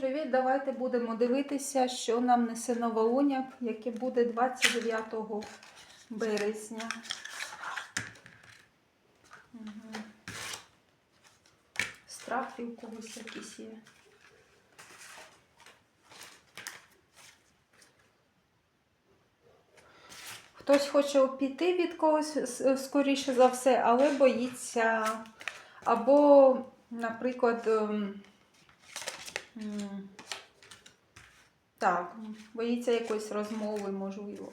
привіт! Давайте будемо дивитися, що нам несе новолуння, яке буде 29 березня. Мгм. Страхи у когось якісь є. Хтось хоче піти від когось скоріше за все, але боїться. Або, наприклад, ем, так, боїться якоїсь розмови, можливо.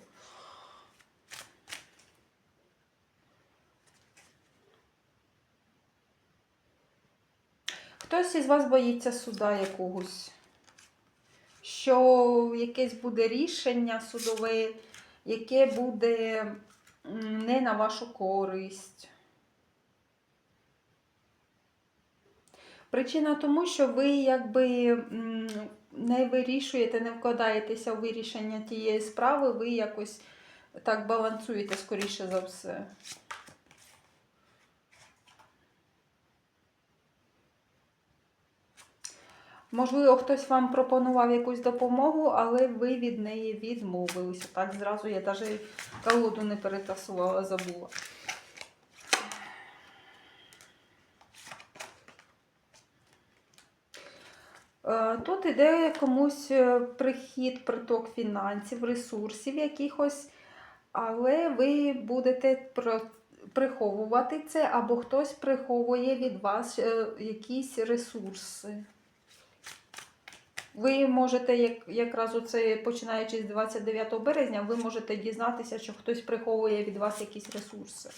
Хтось із вас боїться суда якогось, що якесь буде рішення судове, яке буде не на вашу користь. Причина тому, що ви якби не вирішуєте, не вкладаєтеся у вирішення тієї справи, ви якось так балансуєте, скоріше за все. Можливо, хтось вам пропонував якусь допомогу, але ви від неї відмовилися. Так, зразу я навіть колоду не перетасувала, забула. Тут іде комусь е, прихід, приток фінансів, ресурсів якихось, але ви будете приховувати це, або хтось приховує від вас е, якісь ресурси. Ви можете, як, якраз оце починаючи з 29 березня, ви можете дізнатися, що хтось приховує від вас якісь ресурси.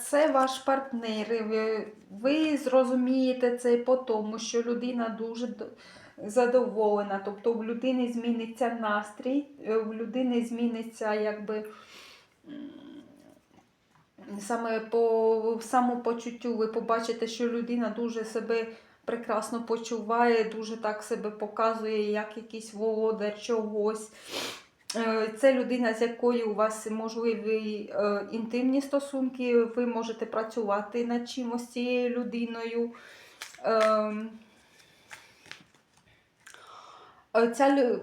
Це ваш партнер. Ви, ви зрозумієте це по тому, що людина дуже задоволена. Тобто в людини зміниться настрій, е, в людини зміниться якби. Саме по самопочуттю ви побачите, що людина дуже себе прекрасно почуває, дуже так себе показує, як якийсь володар чогось. Е, Це людина, з якою у вас можливі е, інтимні стосунки, ви можете працювати над чимось цією людиною. Ем, е, Ця,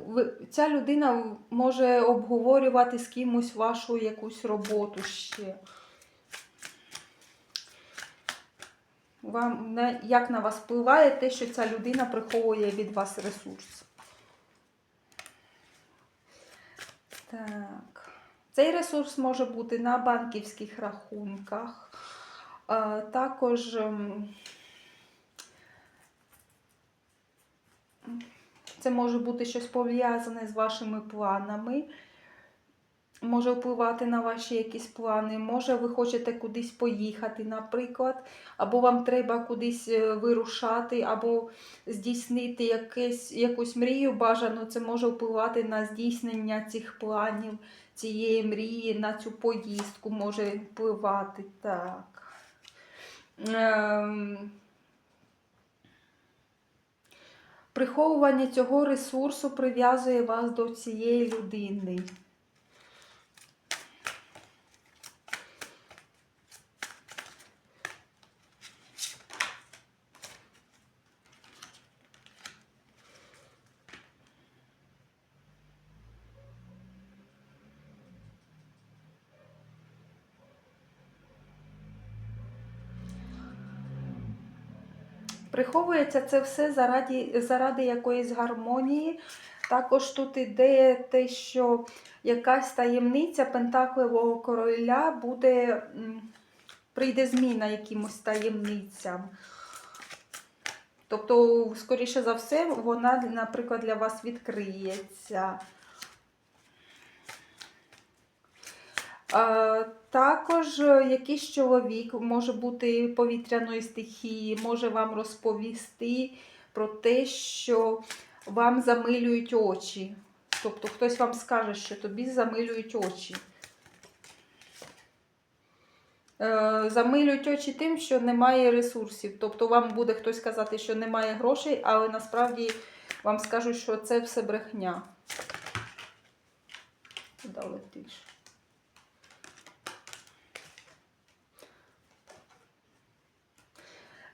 ця людина може обговорювати з кимось вашу якусь роботу ще. Вам як на вас впливає те, що ця людина приховує від вас ресурс? Так. Цей ресурс може бути на банківських рахунках. Е, Також ем, це може бути щось пов'язане з вашими планами. Може впливати на ваші якісь плани. Може, ви хочете кудись поїхати, наприклад, або вам треба кудись е, вирушати, або здійснити якесь, якусь мрію бажано. Це може впливати на здійснення цих планів, цієї мрії, на цю поїздку може впливати. Так. Ем... Приховування цього ресурсу прив'язує вас до цієї людини. Приховується це все заради, заради якоїсь гармонії. Також тут іде те, що якась таємниця Пентаклевого короля буде, прийде зміна якимось таємницям. Тобто, скоріше за все, вона, наприклад, для вас відкриється. Також е, якийсь чоловік може бути повітряної стихії, може вам розповісти про те, що вам замилюють очі. Тобто хтось вам скаже, що тобі замилюють очі. Е, Замилюють очі тим, що немає ресурсів. Тобто вам буде хтось казати, що немає грошей, але насправді вам скажуть, що це все брехня. Куди летиш?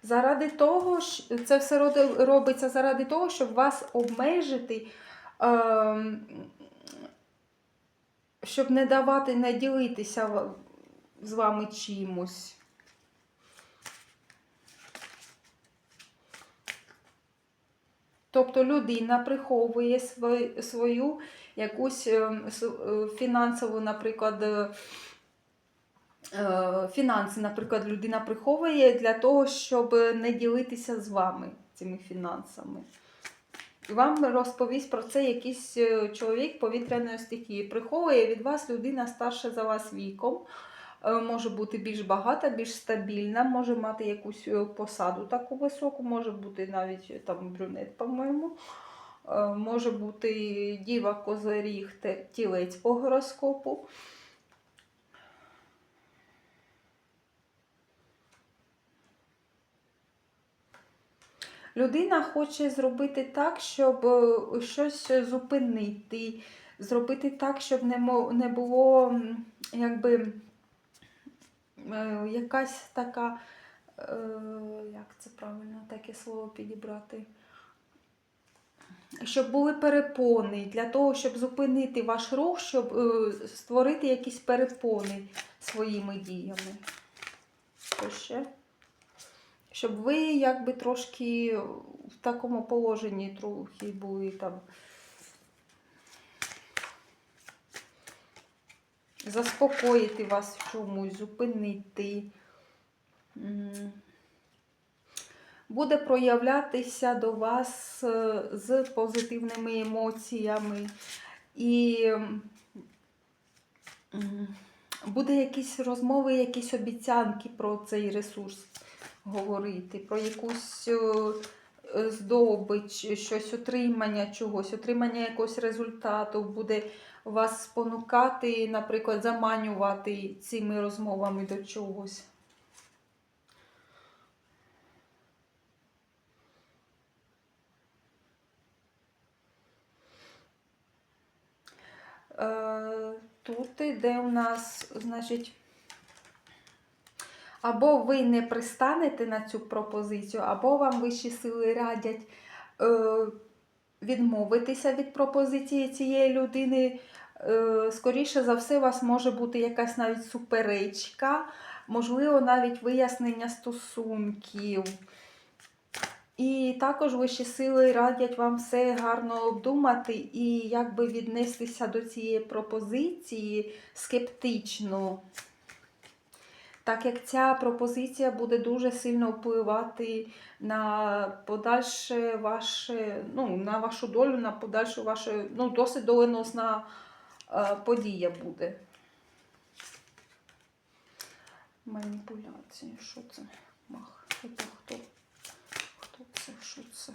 Заради того, це все робиться заради того, щоб вас обмежити, ем, щоб не давати, не ділитися з вами чимось. Тобто людина приховує свою, якусь ем, е, фінансову, наприклад, е, фінанси, наприклад, людина приховує для того, щоб не ділитися з вами цими фінансами. І вам розповість про це якийсь е, чоловік повітряної стихії. Приховує від вас людина старша за вас віком, е, може бути більш багата, більш стабільна, може мати якусь е, посаду таку високу, може бути навіть е, там брюнет, по-моєму. Е, Може бути діва козиріг, тілець по гороскопу. Людина хоче зробити так, щоб е, щось зупинити, зробити так, щоб не, було якби е, якась така, е, як це правильно таке слово підібрати? Щоб були перепони для того, щоб зупинити ваш рух, щоб е, створити якісь перепони своїми діями. Що ще? Щоб ви якби трошки в такому положенні трохи були там. Заспокоїти вас в чомусь, зупинити. Буде проявлятися до вас е, з позитивними емоціями. І буде якісь розмови, якісь обіцянки про цей ресурс говорити, про якусь е, здобич, щось отримання чогось, отримання якогось результату буде вас спонукати, наприклад, заманювати цими розмовами до чогось. Е, Тут іде у нас, значить, або ви не пристанете на цю пропозицію, або вам вищі сили радять е, відмовитися від пропозиції цієї людини. Е, скоріше за все, у вас може бути якась навіть суперечка, можливо, навіть вияснення стосунків. І також вищі сили радять вам все гарно обдумати і якби віднестися до цієї пропозиції скептично. Так як ця пропозиція буде дуже сильно впливати на подальше ваше, ну, на вашу долю, на подальшу вашу, ну, досить доленосна е, подія буде. Маніпуляції, що це? Мах, хто? Хто це? Що це?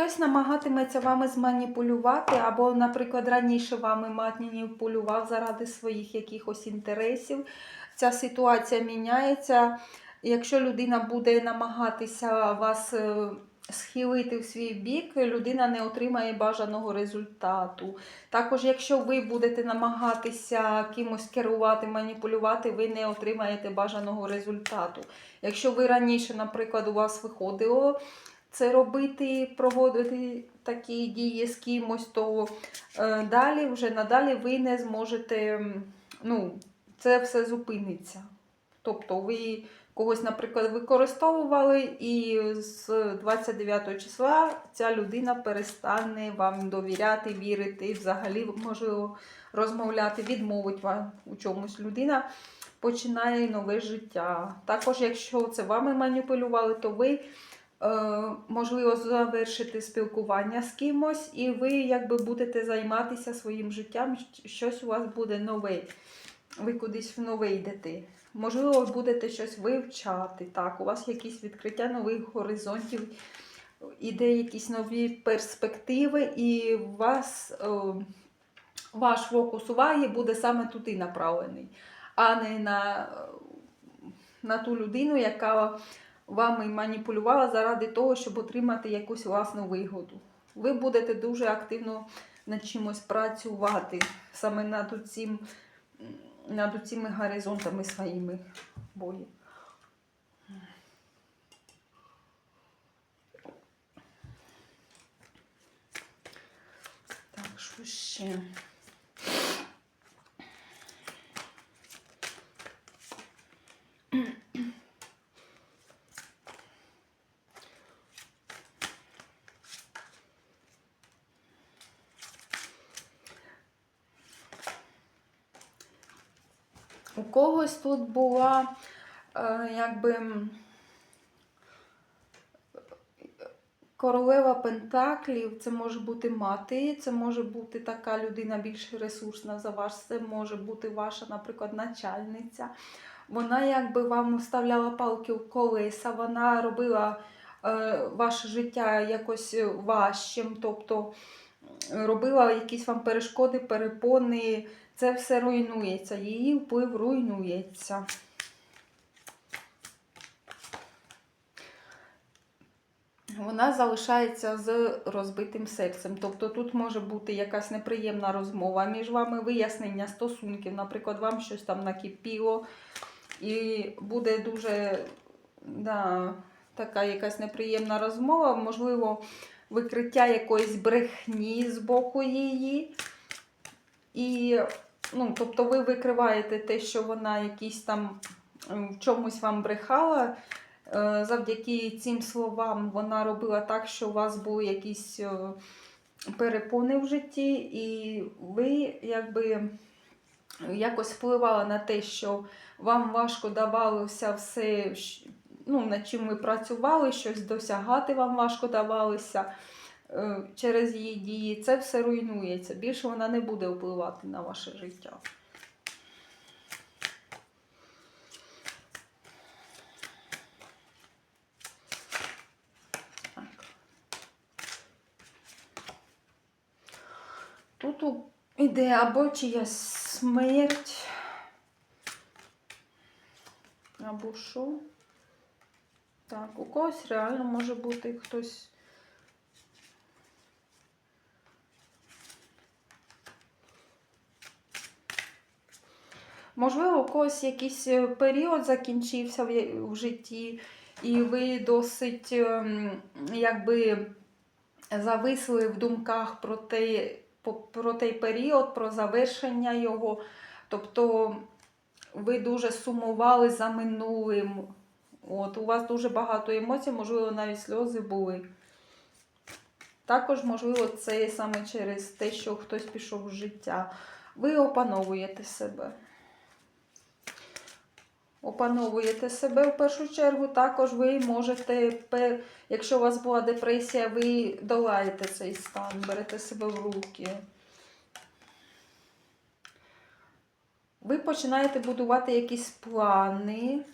Хтось намагатиметься вами зманіпулювати, або, наприклад, раніше вами маніпулював заради своїх якихось інтересів. Ця ситуація міняється. Якщо людина буде намагатися вас е, схилити в свій бік, людина не отримає бажаного результату. Також, якщо ви будете намагатися кимось керувати, маніпулювати, ви не отримаєте бажаного результату. Якщо ви раніше, наприклад, у вас виходило це робити, проводити такі дії з кимось, то е, далі, вже надалі ви не зможете, ну, це все зупиниться. Тобто ви когось, наприклад, використовували, і з 29 числа ця людина перестане вам довіряти, вірити, взагалі, можливо, розмовляти, відмовить вам у чомусь людина. Починає нове життя. Також, якщо це вами маніпулювали, то ви можливо завершити спілкування з кимось, і ви якби будете займатися своїм життям, щось у вас буде нове. Ви кудись в нове йдете. Можливо, ви будете щось вивчати. Так, у вас якісь відкриття нових горизонтів, іде якісь нові перспективи, і вас е, ваш фокус уваги буде саме туди направлений, а не на, на ту людину, яка вами маніпулювала заради того, щоб отримати якусь власну вигоду. Ви будете дуже активно над чимось працювати саме над цим, над цими горизонтами своїми бої. Так, що ще? У когось тут була е, якби королева Пентаклів, це може бути мати, це може бути така людина більш ресурсна за вас, це може бути ваша, наприклад, начальниця. Вона якби вам вставляла палки в колеса, вона робила е, ваше життя якось важчим, тобто робила якісь вам перешкоди, перепони. Це все руйнується, її вплив руйнується. Вона залишається з розбитим серцем. Тобто тут може бути якась неприємна розмова між вами, вияснення стосунків. Наприклад, вам щось там накипіло, і буде дуже да, така якась неприємна розмова, можливо, викриття якоїсь брехні з боку її. І, ну, тобто ви викриваєте те, що вона якісь там в чомусь вам брехала. Е, Завдяки цим словам вона робила так, що у вас були якісь е, перепони в житті, і ви якби якось впливали на те, що вам важко давалося все, ну, над чим ви працювали, щось досягати вам важко давалося через її дії. Це все руйнується. Більше вона не буде впливати на ваше життя. Тут іде або чиясь смерть, або що. Так, у когось реально може бути хтось. Можливо, у когось якийсь е, період закінчився в житті, і ви досить ем, якби зависли в думках про той, про той період, про завершення його. Тобто ви дуже сумували за минулим. От, у вас дуже багато емоцій, можливо, навіть сльози були. Також, можливо, це саме через те, що хтось пішов з життя. Ви опановуєте себе. Опановуєте себе в першу чергу. Також ви можете, якщо у вас була депресія, ви долаєте цей стан, берете себе в руки. Ви починаєте будувати якісь плани.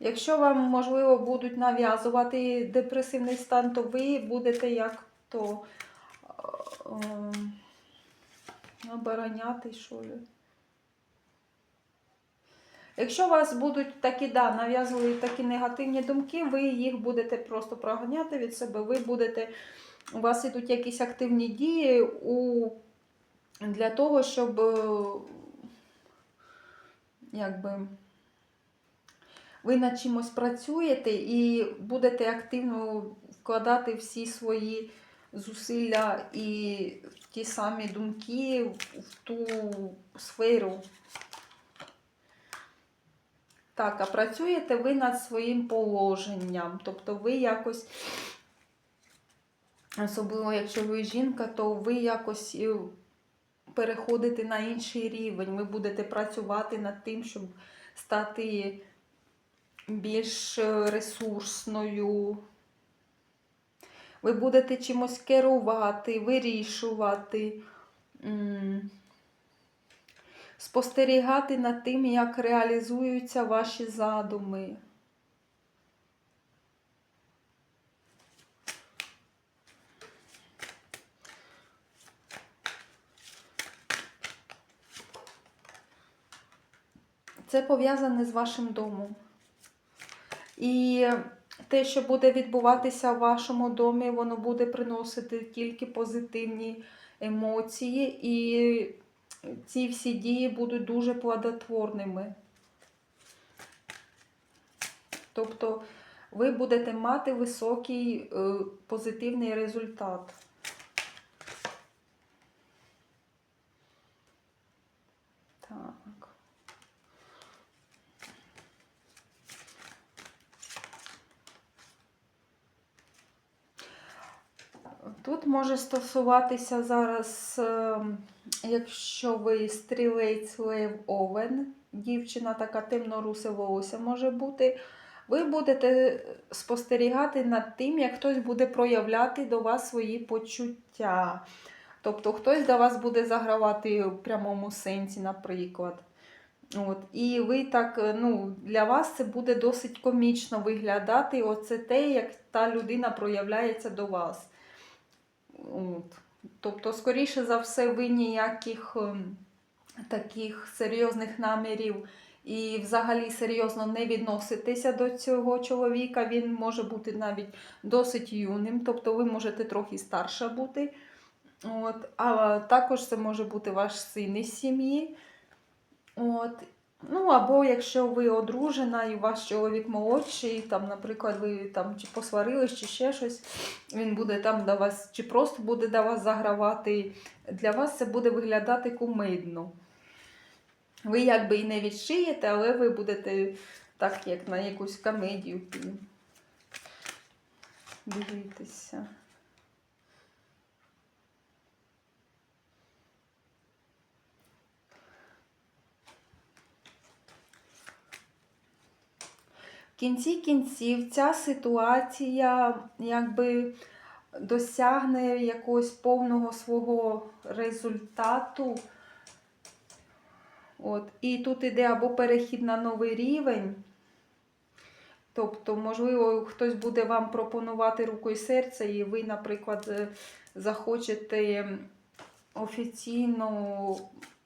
Якщо вам, можливо, будуть нав'язувати депресивний стан, то ви будете як то е, е, обороняти, що ли. Якщо у вас будуть такі, да, нав'язливі такі негативні думки, ви їх будете просто проганяти від себе, ви будете, у вас ідуть якісь активні дії у, для того, щоб е, якби, ви над чимось працюєте і будете активно вкладати всі свої зусилля і ті самі думки в ту сферу. Так, а працюєте ви над своїм положенням. Тобто ви якось, особливо якщо ви жінка, то ви якось е, переходите на інший рівень. Ви будете працювати над тим, щоб стати більш е, ресурсною. Ви будете чимось керувати, вирішувати. Спостерігати над тим, як реалізуються ваші задуми. Це пов'язане з вашим домом. І те, що буде відбуватися в вашому домі, воно буде приносити тільки позитивні емоції, і ці всі дії будуть дуже плодотворними. Тобто ви будете мати високий е, позитивний результат. Так. Тут може стосуватися зараз, е, якщо ви стрілець лев овен, дівчина така темно-русе волосся може бути, ви будете спостерігати над тим, як хтось буде проявляти до вас свої почуття. Тобто хтось до вас буде загравати в прямому сенсі, наприклад. От. І ви так, е, ну, для вас це буде досить комічно виглядати. Оце те, як та людина проявляється до вас. От. Тобто, скоріше за все, ви ніяких ем, таких серйозних намірів і взагалі серйозно не відноситеся до цього чоловіка. Він може бути навіть досить юним, тобто ви можете трохи старша бути. От. А також це може бути ваш син із сім'ї. От. Ну, або якщо ви одружена і ваш чоловік молодший, там, наприклад, ви там чи посварились, чи ще щось, він буде там до вас, чи просто буде до вас загравати. Для вас це буде виглядати кумидно. Ви якби і не відшиєте, але ви будете так, як на якусь комедію дивитися. Кінці кінців ця ситуація якби досягне якогось повного свого результату. От. І тут іде або перехід на новий рівень. Тобто, можливо, хтось буде вам пропонувати руку і серце, і ви, наприклад, е, захочете офіційно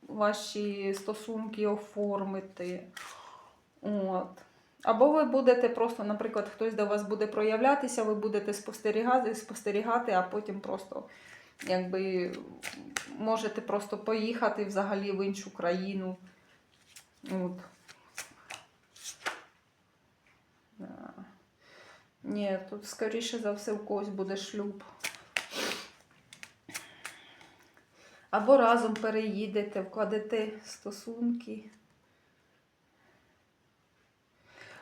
ваші стосунки оформити. От. Або ви будете просто, наприклад, хтось до вас буде проявлятися, ви будете спостерігати, спостерігати, а потім просто якби можете просто поїхати взагалі в іншу країну. От. Ні, тут, скоріше за все, у когось буде шлюб. Або разом переїдете, вкладете стосунки. Ах, е,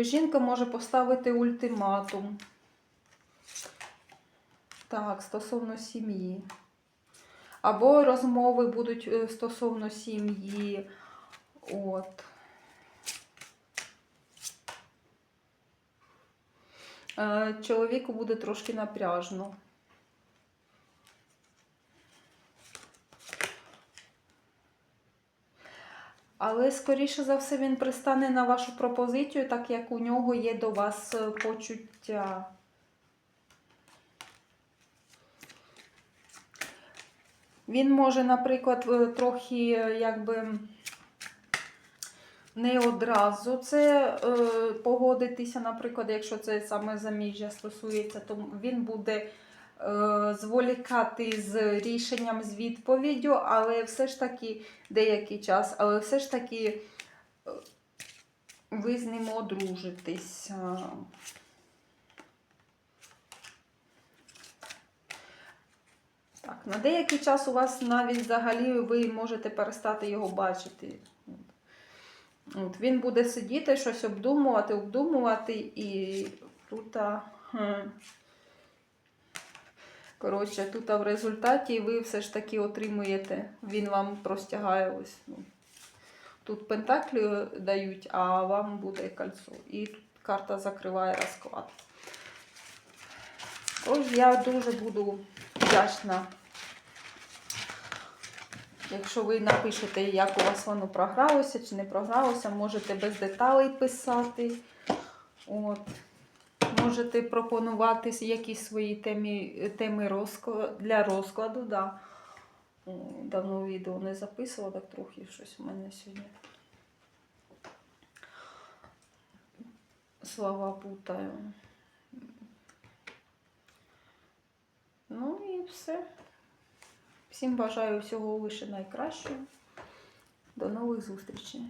Жінка може поставити ультиматум. Так, стосовно сім'ї. Або розмови будуть е, стосовно сім'ї. От. Е, Чоловіку буде трошки напряжно. Але, скоріше за все, він пристане на вашу пропозицію, так як у нього є до вас е, почуття. Він може, наприклад, е, трохи е, якби не одразу це погодитися, наприклад, якщо це саме заміжжя стосується, то він буде зволікати з рішенням з відповіддю, але все ж таки деякий час, але все ж таки е, ви з ним одружитеся. Так, на деякий час у вас навіть взагалі ви можете перестати його бачити. От, Він буде сидіти, щось обдумувати, обдумувати і тут. Коротше, тут в результаті ви все ж таки отримуєте, він вам простягає ось. Ну, тут пентаклі дають, а вам буде кольцо. І тут карта закриває розклад. Ось я дуже буду вдячна, якщо ви напишете, як у вас воно програлося чи не програлося, можете без деталей писати. От. Можете пропонувати якісь свої темі, теми розкладу, для розкладу. Да. Давно відео не записувала, так трохи щось у мене сьогодні. слова путаю. Ну і все. Всім бажаю всього лише найкращого. До нових зустрічей.